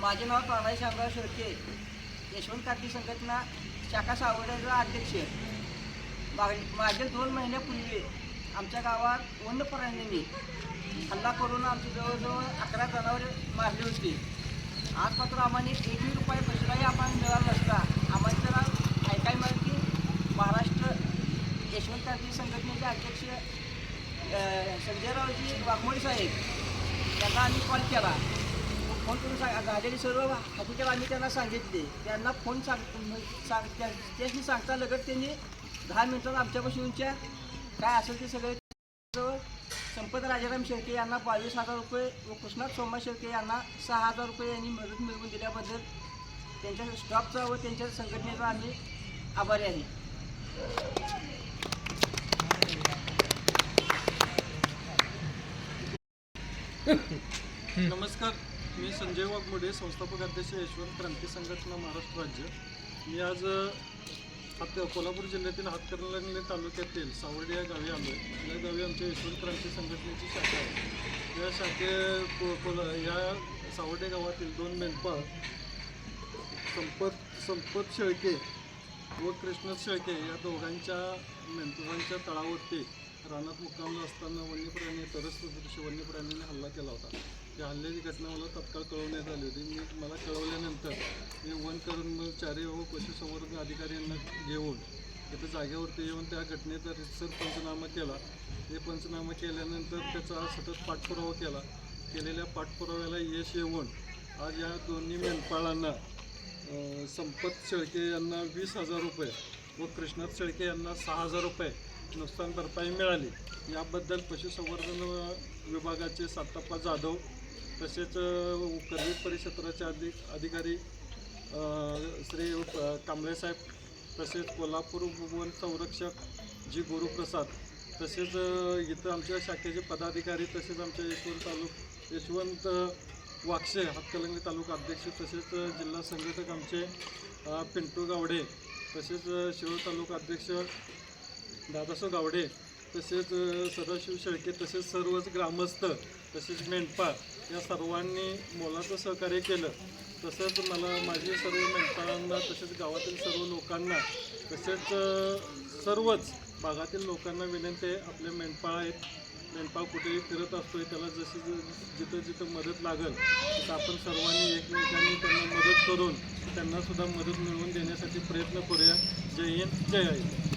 माझे नाव तानाजी शामराव शेळके यशवंत काकी संघटना शाखा सावड्याचा अध्यक्ष. मागील दोन महिन्यापूर्वी आमच्या गावात वन्यप्राण्यांनी हल्ला करून आमची जवळजवळ अकरा जनावरे मारली होती. आज मात्र आम्हाला एकही रुपये पैसाही आम्हाला मिळाला नसता. आम्हाला त्याला ऐकायला मिळालं की महाराष्ट्र यशवंत काकी संघटनेचे अध्यक्ष संजयरावजी वाघमोडी साहेब त्यांना आम्ही कॉल केला. फोन करून सांग झालेली सर्व हकीकत आम्ही त्यांना सांगितले. त्यांना फोन सांग सांग त्या- त्याशी सांगता लगत त्यांनी दहा मिनिटात आमच्यापाशी काय असेल ते सगळे संपत राजाराम शेळके यांना बावीस हजार रुपये व कृष्णाथ सोमा शेळके यांना सहा हजार रुपये यांनी मदत मिळवून दिल्याबद्दल त्यांच्या स्टॉपचा व त्यांच्या संघटनेचा आम्ही आभारी आहे. नमस्कार. मी संजय वाघमोडे संस्थापक अध्यक्ष यशवंत क्रांती संघटना महाराष्ट्र राज्य. मी आज हात कोल्हापूर जिल्ह्यातील हातकर्णगले तालुक्यातील सावर्डे या गावी आलो आहे या गावी आमच्या यशवंत क्रांती संघटनेची शाखा आहे. या शाखे को कोला या सावर्डे गावातील दोन मेंढपाळ संपत संपत शेळके व कृष्ण शेळके या दोघांच्या मेंढपाळांच्या तळावरती रानात मुक्कामला असताना वन्यप्राणी तरस वन्य प्राण्यांनी हल्ला केला होता. त्या हल्ल्याची घटना मला तत्काळ कळवण्यात आली होती. मी मला कळवल्यानंतर मी वन कर्मचारी व पशुसंवर्धन अधिकारी यांना घेऊन तिथं जागेवरती येऊन त्या घटनेचा रितसर पंचनामा केला. हे पंचनामा केल्यानंतर त्याचा सतत पाठपुरावा केला. केलेल्या पाठपुराव्याला यश येऊन आज या दोन्ही मेंढपाळांना संपत शेळके यांना वीस हजार रुपये व कृष्णात शेळके यांना सहा हजार रुपये नुकसान भरपाई मिळाली. याबद्दल पशुसंवर्धन विभागाचे सातप्पा जाधव तसेच कर्वी परिक्षेत्राचे अधि अधिकारी श्री कांबळेसाहेब तसेच कोल्हापूर वन संरक्षक जी गुरुप्रसाद तसेच इथं आमच्या शाखेचे पदाधिकारी तसेच आमच्या यशवंत तालुक यशवंत वाक्षे हातकलंगली तालुका अध्यक्ष तसेच जिल्हा संघटक आमचे पिंटू गावडे तसेच शिरोळ तालुका अध्यक्ष दादासो गावडे तसेच सदाशिव शेळके तसेच सर्वच ग्रामस्थ तसेच मेंढपाळ या सर्वांनी मोलाचं सहकार्य केलं. तसंच मला माझी सर्व मेंढपाळांना तसेच गावातील सर्व लोकांना तसेच सर्वच भागातील लोकांना विनंती आहे आपले मेंढपाळ आहेत मेंढपाळ कुठेही फिरत असतोय त्याला जशी जिथं जिथं मदत लागेल तिथं आपण सर्वांनी एकमेकांनी त्यांना मदत करून त्यांनासुद्धा मदत मिळवून देण्यासाठी प्रयत्न करूया. जय हिंद जय आई